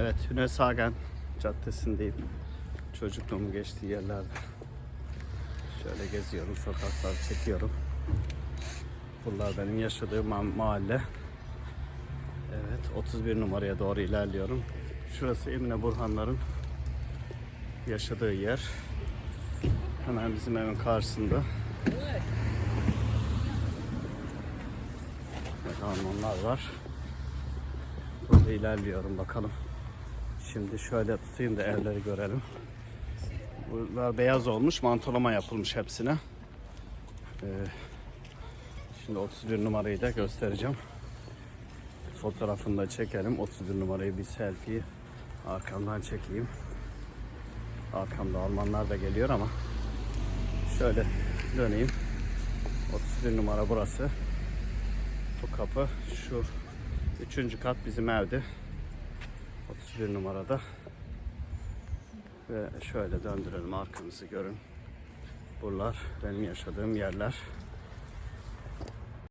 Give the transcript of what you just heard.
Evet, Hünesagen Caddesi'ndeyim. Çocukluğumun geçtiği yerlerde. Şöyle geziyorum, sokakları çekiyorum. Bunlar benim yaşadığım ma- mahalle. Evet, 31 numaraya doğru ilerliyorum. Şurası Emine Burhanların yaşadığı yer. Hemen bizim evin karşısında. Evet, Almanlar var. Burada ilerliyorum bakalım. Şimdi şöyle tutayım da evleri görelim. Bunlar beyaz olmuş, mantolama yapılmış hepsine. Ee, şimdi 31 numarayı da göstereceğim. Fotoğrafını da çekelim. 31 numarayı bir selfie arkamdan çekeyim. Arkamda Almanlar da geliyor ama şöyle döneyim. 31 numara burası. Bu kapı şu üçüncü kat bizim evdi. 31 numarada. Ve şöyle döndürelim arkamızı görün. Buralar benim yaşadığım yerler.